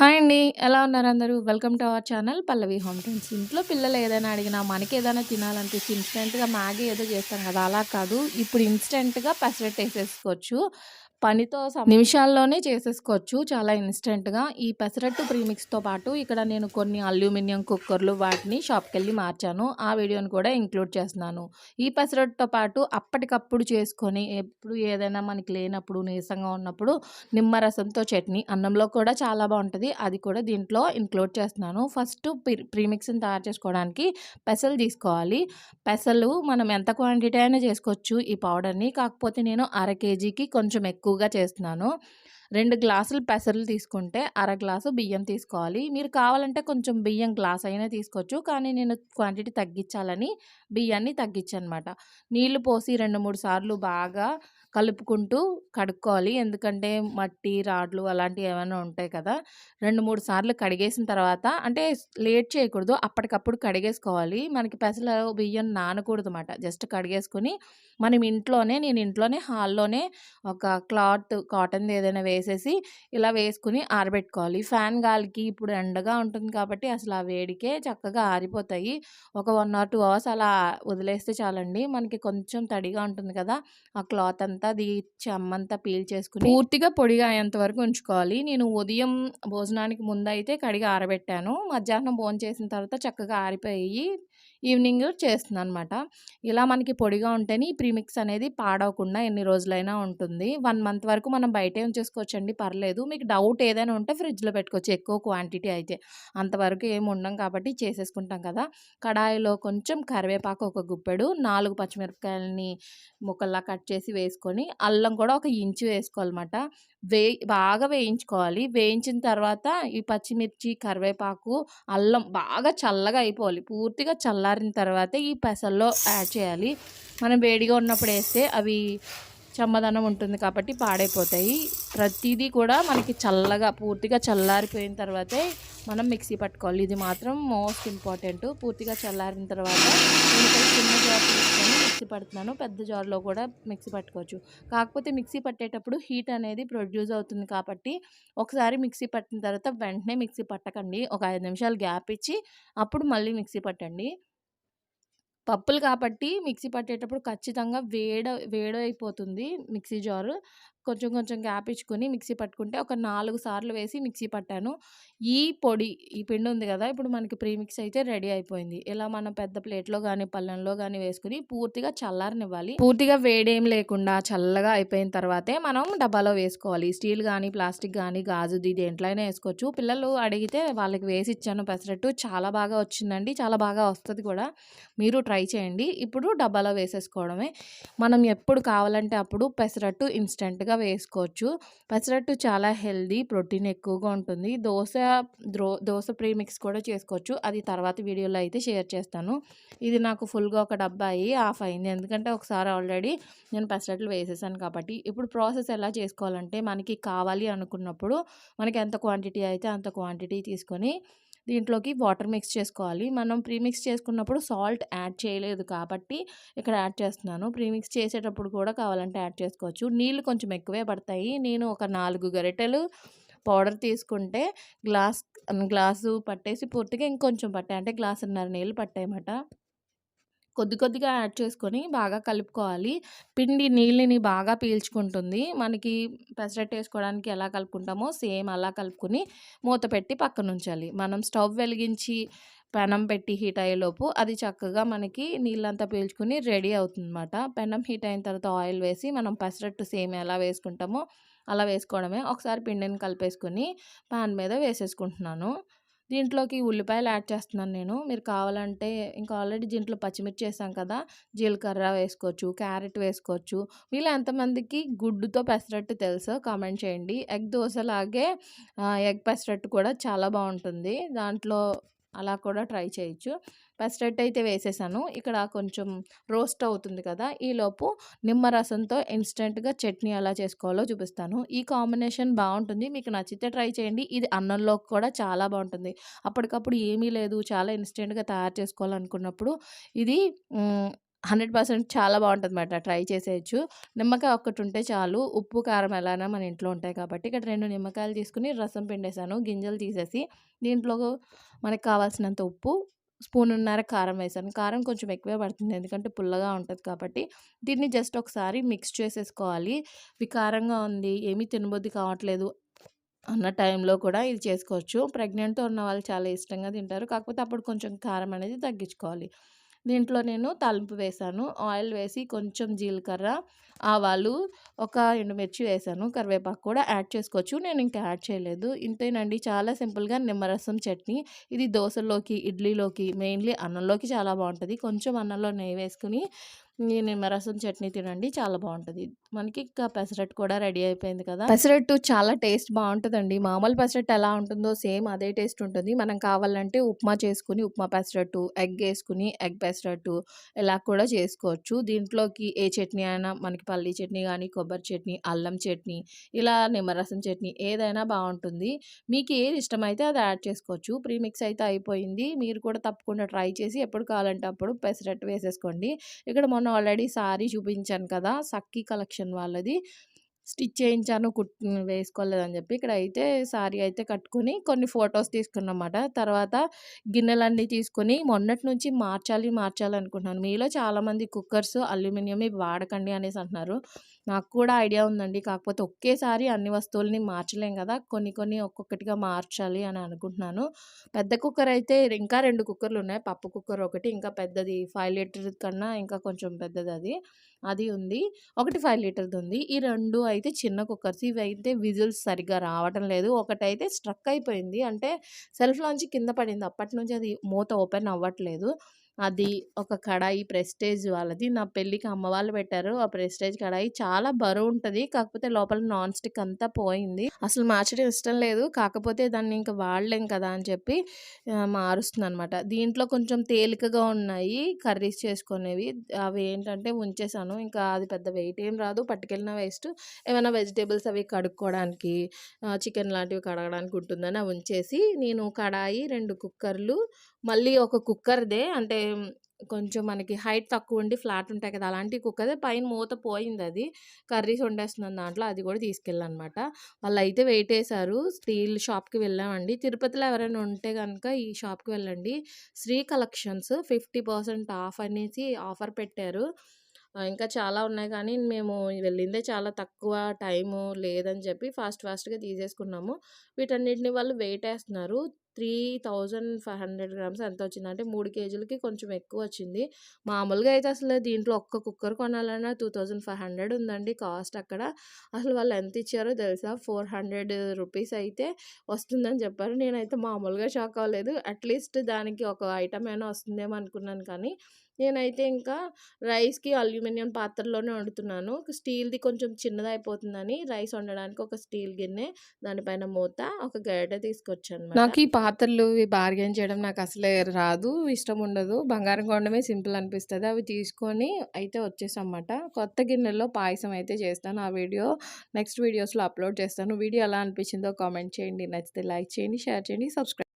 Hi అండి. ఎలా ఉన్నారు అందరూ? Welcome to our channel Pallavi home tens ఇంట్లో పిల్లలు ఏదైనా అడిగినా మనకి ఏదైనా తినాలనిపిస్తే ఇన్స్టెంట్గా మ్యాగీ ఏదో చేస్తాం కదా అలా కాదు. ఇప్పుడు ఇన్స్టెంట్గా పెసరట్ వేసేసుకోవచ్చు పనితో నిమిషాల్లోనే చేసేసుకోవచ్చు చాలా ఇన్స్టెంట్గా. ఈ పెసరట్టు ప్రీమిక్స్తో పాటు ఇక్కడ నేను కొన్ని అల్యూమినియం కుక్కర్లు వాటిని షాప్కి వెళ్ళి మార్చాను. ఆ వీడియోని కూడా ఇంక్లూడ్ చేస్తున్నాను. ఈ పెసరట్టుతో పాటు అప్పటికప్పుడు చేసుకొని ఎప్పుడు ఏదైనా మనకి లేనప్పుడు నీరసంగా ఉన్నప్పుడు నిమ్మరసంతో చట్నీ అన్నంలో కూడా చాలా బాగుంటుంది. అది కూడా దీంట్లో ఇంక్లూడ్ చేస్తున్నాను. ఫస్ట్ ప్రీమిక్స్ని తయారు చేసుకోవడానికి పెసలు తీసుకోవాలి. పెసలు మనం ఎంత క్వాంటిటీ అయినా చేసుకోవచ్చు ఈ పౌడర్ని. కాకపోతే నేను అర కేజీకి కొంచెం ఎక్కువ ఎక్కువగా చేస్తున్నాను. రెండు గ్లాసులు పెసలు తీసుకుంటే అర గ్లాసు బియ్యం తీసుకోవాలి. మీరు కావాలంటే కొంచెం బియ్యం గ్లాస్ అయినా తీసుకోవచ్చు. కానీ నేను క్వాంటిటీ తగ్గించాలని బియ్యాన్ని తగ్గించనమాట. నీళ్ళు పోసి రెండు మూడు సార్లు బాగా కలుపుకుంటూ కడుక్కోవాలి. ఎందుకంటే మట్టి రాడ్లు అలాంటివి ఏమైనా ఉంటాయి కదా! రెండు మూడు సార్లు కడిగేసిన తర్వాత అంటే లేట్ చేయకూడదు. అప్పటికప్పుడు కడిగేసుకోవాలి. మనకి పెసల బియ్యం నానకూడదు అన్నమాట జస్ట్ కడిగేసుకొని మనం ఇంట్లోనే నేను ఇంట్లోనే హాల్లోనే ఒక క్లాత్ కాటన్ ఏదైనా వేసేసి ఇలా వేసుకుని ఆరబెట్టుకోవాలి. ఫ్యాన్ గాలికి ఇప్పుడు ఎండగా ఉంటుంది కాబట్టి అసలు ఆ వేడికే చక్కగా ఆరిపోతాయి. ఒక వన్ ఆర్ టూ అవర్స్ అలా వదిలేస్తే చాలండి. మనకి కొంచెం తడిగా ఉంటుంది కదా! ఆ క్లాత్ అంతా అంతా అది చెమ్మంతా పీల్ చేసుకుని పూర్తిగా పొడిగా అయ్యేంత వరకు ఉంచుకోవాలి. నేను ఉదయం భోజనానికి ముందు అయితే కడిగి ఆరబెట్టాను. మధ్యాహ్నం భోజనం చేసిన తర్వాత చక్కగా ఆరిపోయి ఈవినింగ్ చేస్తున్నాను అనమాట ఇలా మనకి పొడిగా ఉంటేనే ఈ ప్రీమిక్స్ అనేది పాడవకుండా ఎన్ని రోజులైనా ఉంటుంది. వన్ మంత్ వరకు మనం బయటే ఉంచేసుకోవచ్చండి పర్లేదు. మీకు డౌట్ ఏదైనా ఉంటే ఫ్రిడ్జ్లో పెట్టుకోవచ్చు ఎక్కువ క్వాంటిటీ అయితే. అంతవరకు ఏమి ఉండం కాబట్టి చేసేసుకుంటాం కదా. కడాయిలో కొంచెం కరివేపాకు ఒక గుప్పెడు నాలుగు పచ్చిమిరపకాయలని ముక్కల్లా కట్ చేసి వేసుకొని అల్లం కూడా ఒక ఇంచు వేసుకోవాలన్నమాట. వే బాగా వేయించుకోవాలి. వేయించిన తర్వాత ఈ పచ్చిమిర్చి కరివేపాకు అల్లం బాగా చల్లగా అయిపోవాలి. పూర్తిగా చల్లారిన తర్వాత ఈ పెసల్లో యాడ్ చేయాలి. మనం వేడిగా ఉన్నప్పుడు వేస్తే అవి చమ్మదనం ఉంటుంది కాబట్టి పాడైపోతాయి. ప్రతిదీ కూడా మనకి చల్లగా పూర్తిగా చల్లారిపోయిన తర్వాతే మనం మిక్సీ పట్టుకోవాలి. ఇది మాత్రం మోస్ట్ ఇంపార్టెంట్. పూర్తిగా చల్లారిన తర్వాత నేను చిన్న జార్ తీసుకొని మిక్సీ పడుతున్నాను. పెద్ద జార్లో కూడా మిక్సీ పట్టుకోవచ్చు. కాకపోతే మిక్సీ పట్టేటప్పుడు హీట్ అనేది ప్రొడ్యూస్ అవుతుంది కాబట్టి ఒకసారి మిక్సీ పట్టిన తర్వాత వెంటనే మిక్సీ పట్టకండి. ఒక ఐదు నిమిషాలు గ్యాప్ ఇచ్చి అప్పుడు మళ్ళీ మిక్సీ పట్టండి. పప్పులు కాబట్టి మిక్సీ పట్టేటప్పుడు ఖచ్చితంగా వేడ వేడైపోతుంది మిక్సీ జారు. కొంచెం కొంచెం గ్యాప్ ఇచ్చుకొని మిక్సీ పట్టుకుంటే ఒక నాలుగు సార్లు వేసి మిక్సీ పట్టాను. ఈ పొడి ఈ పిండి ఉంది కదా ఇప్పుడు మనకి ప్రీమిక్స్ అయితే రెడీ అయిపోయింది. ఇలా మనం పెద్ద ప్లేట్లో కానీ పళ్ళెంలో కానీ వేసుకుని పూర్తిగా చల్లారనివ్వాలి. పూర్తిగా వేడేం లేకుండా చల్లగా అయిపోయిన తర్వాతే మనం డబ్బాలో వేసుకోవాలి. స్టీల్ కానీ ప్లాస్టిక్ కానీ గాజుది దేంట్లోనే వేసుకోవచ్చు. పిల్లలు అడిగితే వాళ్ళకి వేసి ఇచ్చాను పెసరట్టు. చాలా బాగా వచ్చిందండి. చాలా బాగా వస్తుంది కూడా. మీరు ట్రై చేయండి. ఇప్పుడు డబ్బాలో వేసేసుకోవడమే. మనం ఎప్పుడు కావాలంటే అప్పుడు పెసరట్టు ఇన్స్టెంట్గా వేసుకోవచ్చు. పెసరట్టు చాలా హెల్దీ ప్రోటీన్ ఎక్కువగా ఉంటుంది. దోశ ద్రో దోశ ప్రీమిక్స్ కూడా చేసుకోవచ్చు. అది తర్వాత వీడియోలో అయితే షేర్ చేస్తాను. ఇది నాకు ఫుల్గా ఒక డబ్బా అయ్యి ఆఫ్ అయింది. ఎందుకంటే ఒకసారి ఆల్రెడీ నేను పెసరట్లు వేసేసాను కాబట్టి. ఇప్పుడు ప్రాసెస్ ఎలా చేసుకోవాలంటే మనకి కావాలి అనుకున్నప్పుడు మనకి ఎంత క్వాంటిటీ అయితే అంత క్వాంటిటీ తీసుకొని దీంట్లోకి వాటర్ మిక్స్ చేసుకోవాలి. మనం ప్రీమిక్స్ చేసుకున్నప్పుడు సాల్ట్ యాడ్ చేయలేదు కాబట్టి ఇక్కడ యాడ్ చేస్తున్నాను. ప్రీమిక్స్ చేసేటప్పుడు కూడా కావాలంటే యాడ్ చేసుకోవచ్చు. నీళ్ళు కొంచెం ఎక్కువే పడతాయి. నేను ఒక నాలుగు గరిటెలు పౌడర్ తీసుకుంటే గ్లాస్ గ్లాసు పట్టేసి పూర్తిగా ఇంకొంచెం పట్టాయి. అంటే గ్లాసున్నర నీళ్ళు పట్టాయన్నమాట. కొద్ది కొద్దిగా యాడ్ చేసుకొని బాగా కలుపుకోవాలి. పిండి నీళ్ళని బాగా పీల్చుకుంటుంది. మనకి పెసరట్టు వేసుకోవడానికి ఎలా కలుపుకుంటామో సేమ్ అలా కలుపుకొని మూత పెట్టి పక్కన ఉంచాలి మనం స్టవ్ వెలిగించి పెనం పెట్టి హీట్ అయ్యేలోపు అది చక్కగా మనకి నీళ్ళంతా పీల్చుకుని రెడీ అవుతుందన్నమాట. పెనం హీట్ అయిన తర్వాత ఆయిల్ వేసి మనం పెసరట్టు సేమ్ ఎలా వేసుకుంటామో అలా వేసుకోవడమే. ఒకసారి పిండిని కలిపేసుకొని పాన్ మీద వేసేసుకుంటున్నాను. దీంట్లోకి ఉల్లిపాయలు యాడ్ చేస్తున్నాను నేను. మీరు కావాలంటే ఇంకా ఆల్రెడీ దీంట్లో పచ్చిమిర్చి వేసాం కదా జీలకర్ర వేసుకోవచ్చు క్యారెట్ వేసుకోవచ్చు. వీళ్ళు ఎంతమందికి గుడ్డుతో పెసరట్టు తెలుసో కామెంట్ చేయండి. ఎగ్ దోశలాగే ఎగ్ పెసరట్టు కూడా చాలా బాగుంటుంది. దాంట్లో అలా కూడా ట్రై చేయొచ్చు. పెసరట్ అయితే వేసేసాను. ఇక్కడ కొంచెం రోస్ట్ అవుతుంది కదా! ఈలోపు నిమ్మరసంతో ఇన్స్టెంట్గా చట్నీ ఎలా చేసుకోవాలో చూపిస్తాను. ఈ కాంబినేషన్ బాగుంటుంది. మీకు నచ్చితే ట్రై చేయండి. ఇది అన్నంలో కూడా చాలా బాగుంటుంది. అప్పటికప్పుడు ఏమీ లేదు. చాలా ఇన్స్టెంట్గా తయారు చేసుకోవాలనుకున్నప్పుడు ఇది 100% చాలా బాగుంటుంది అనమాట ట్రై చేసేయచ్చు నిమ్మకాయ ఒక్కటి ఉంటే చాలు. ఉప్పు, కారం ఎలానా మన ఇంట్లో ఉంటాయి కాబట్టి ఇక్కడ రెండు నిమ్మకాయలు తీసుకొని రసం పిండేసాను. గింజలు తీసేసి దీంట్లో మనకు కావాల్సినంత ఉప్పు, స్పూనున్నర కారం వేసాను. కారం కొంచెం ఎక్కువే పడుతుంది. ఎందుకంటే పుల్లగా ఉంటుంది కాబట్టి. దీన్ని జస్ట్ ఒకసారి మిక్స్ చేసేసుకోవాలి. వికారంగా ఉంది, ఏమీ తినబుద్ధి కావట్లేదు అన్న టైంలో కూడా ఇది చేసుకోవచ్చు. ప్రెగ్నెంట్‌తో ఉన్న వాళ్ళు చాలా ఇష్టంగా తింటారు. కాకపోతే అప్పుడు కొంచెం కారం అనేది తగ్గించుకోవాలి. దీంట్లో నేను తాలింపు వేశాను. ఆయిల్ వేసి కొంచెం జీలకర్ర, ఆవాలు, ఒక ఎండుమిర్చి వేశాను. కరివేపాకు కూడా యాడ్ చేసుకోవచ్చు. నేను ఇంకా యాడ్ చేయలేదు. ఇంతేనండి చాలా సింపుల్‌గా నిమ్మరసం చట్నీ. ఇది దోశలోకి ఇడ్లీలోకి, మెయిన్‌లీ అన్నంలోకి చాలా బాగుంటుంది కొంచెం అన్నంలో నెయ్యి వేసుకొని ఈ నిమ్మరసం చట్నీ తినండి చాలా బాగుంటుంది మనకి ఇంకా పెసరట్టు కూడా రెడీ అయిపోయింది కదా! పెసరట్టు చాలా టేస్ట్ బాగుంటుందండి మామూలు పెసరట్టు ఎలా ఉంటుందో సేమ్ అదే టేస్ట్ ఉంటుంది. మనం కావాలంటే ఉప్మా చేసుకుని ఉప్మా పెసరట్టు, ఎగ్ వేసుకుని ఎగ్ పెసరట్టు ఇలా కూడా చేసుకోవచ్చు. దీంట్లోకి ఏ చట్నీ అయినా మనకి పల్లీ చట్నీ కానీ కొబ్బరి చట్నీ, అల్లం చట్నీ, ఇలా నిమ్మరసం చట్నీ ఏదైనా బాగుంటుంది మీకు ఏది ఇష్టమైతే అది యాడ్ చేసుకోవచ్చు. ప్రీ మిక్స్ అయితే అయిపోయింది. మీరు కూడా తప్పకుండా ట్రై చేసి ఎప్పుడు కావాలంటే అప్పుడు పెసరట్టు వేసేసుకోండి. ఇక్కడ మొన్న ఆల్రెడీ సారీ చూపించాను కదా! సక్కీ కలెక్షన్ వాళ్ళది. స్టిచ్ చేయించాను కుట్ వేసుకోలేదని చెప్పి. ఇక్కడ అయితే సారీ అయితే కట్టుకొని కొన్ని ఫొటోస్ తీసుకున్నమాట తర్వాత గిన్నెలన్నీ తీసుకొని మొన్నటి నుంచి మార్చాలి, మార్చాలి అనుకుంటున్నాను. మీలో చాలామంది కుక్కర్స్ అల్యూమినియం వాడకండి అనేసి అంటున్నారు. నాకు కూడా ఐడియా ఉందండి. కాకపోతే ఒకేసారి అన్ని వస్తువులని మార్చలేం కదా! కొన్ని కొన్ని ఒక్కొక్కటిగా మార్చాలి అని అనుకుంటున్నాను. పెద్ద కుక్కర్ అయితే ఇంకా రెండు కుక్కర్లు ఉన్నాయి పప్పు కుక్కర్ ఒకటి, ఇంకా పెద్దది ఫైవ్ లీటర్ కన్నా ఇంకా కొంచెం పెద్దది అది అది ఉంది. ఒకటి ఫైవ్ లీటర్‌ది ఉంది. ఈ రెండు అయితే చిన్న కుక్కర్స్. ఇవి అయితే విజిల్స్ సరిగ్గా రావటం లేదు. ఒకటైతే స్ట్రక్ అయిపోయింది. అంటే సెల్ఫ్‌లోంచి కింద పడింది. అప్పటి నుంచి అది మూత ఓపెన్ అవ్వట్లేదు. అది ఒక కడాయి ప్రెస్టేజ్ వాళ్ళది. నా పెళ్ళికి అమ్మ వాళ్ళు పెట్టారు. ఆ ప్రెస్టేజ్ కడాయి చాలా బరువు ఉంటుంది కాకపోతే లోపల నాన్ స్టిక్ అంతా పోయింది. అసలు మార్చడం ఇష్టం లేదు. కాకపోతే దాన్ని ఇంకా వాడలేం కదా! అని చెప్పి మారుస్తుంది అనమాట దీంట్లో కొంచెం తేలికగా ఉన్నాయి కర్రీస్ చేసుకునేవి. అవి ఏంటంటే ఉంచేసాను. ఇంకా అది పెద్ద వెయిట్ ఏం రాదు. పట్టుకెళ్ళిన వేస్ట్. ఏమైనా వెజిటేబుల్స్ అవి కడుక్కోవడానికి చికెన్ లాంటివి కడగడానికి ఉంటుందని అవి ఉంచేసి నేను కడాయి, రెండు కుక్కర్లు, మళ్ళీ ఒక కుక్కర్‌దే అంటే కొంచెం మనకి హైట్ తక్కువ ఉండి ఫ్లాట్ ఉంటాయి కదా! అలాంటి కుక్కదే పైన మూత పోయింది అది కర్రీస్ వండేస్తున్నాను దాంట్లో. అది కూడా తీసుకెళ్ళనమాట వాళ్ళు అయితే వెయిట్ వేశారు స్టీల్ షాప్‌కి వెళ్ళామండి. తిరుపతిలో ఎవరైనా ఉంటే కనుక ఈ షాప్‌కి వెళ్ళండి. శ్రీ కలెక్షన్స్ 50% ఆఫ్ అనేసి ఆఫర్ పెట్టారు. ఇంకా చాలా ఉన్నాయి కానీ మేము వెళ్ళిందే చాలా తక్కువ టైము లేదని చెప్పి ఫాస్ట్ ఫాస్ట్‌గా తీసేసుకున్నాము. వీటన్నిటిని వాళ్ళు వెయిట్ వేస్తున్నారు three thousand five hundred grams ఎంతో వచ్చిందంటే మూడు కేజీలకి కొంచెం ఎక్కువ వచ్చింది మామూలుగా అయితే అసలు దీంట్లో ఒక్క కుక్కర్ కొనాలన్నా 2500 ఉందండి కాస్ట్ అక్కడ. అసలు వాళ్ళు ఎంత ఇచ్చారో తెలుసా? 400 రూపీస్ అయితే వస్తుందని చెప్పారు. నేనైతే మామూలుగా షాక్ అవ్వలేదు. అట్‌లీస్ట్ దానికి ఒక ఐటమ్ అయినా వస్తుందేమో అనుకున్నాను కానీ, నేనైతే ఇంకా రైస్‌కి అల్యూమినియం పాత్రలోనే వండుతున్నాను. స్టీల్‌ది కొంచెం చిన్నదైపోతుందని రైస్ వండడానికి ఒక స్టీల్ గిన్నె, దానిపైన మూత, ఒక గరిటె తీసుకొచ్చాను నాకు ఈ పాత్రలు ఇవి చేయడం నాకు అసలే రాదు. ఇష్టం ఉండదు. బంగారం కొండమే సింపుల్ అనిపిస్తుంది అవి తీసుకొని అయితే వచ్చేసామన్నమాట. కొత్త గిన్నెలో పాయసం అయితే చేస్తాను. ఆ వీడియో నెక్స్ట్ వీడియోస్‌లో అప్లోడ్ చేస్తాను. వీడియో ఎలా అనిపించిందో కామెంట్ చేయండి. నచ్చితే లైక్ చేయండి, షేర్ చేయండి, సబ్స్క్రైబ్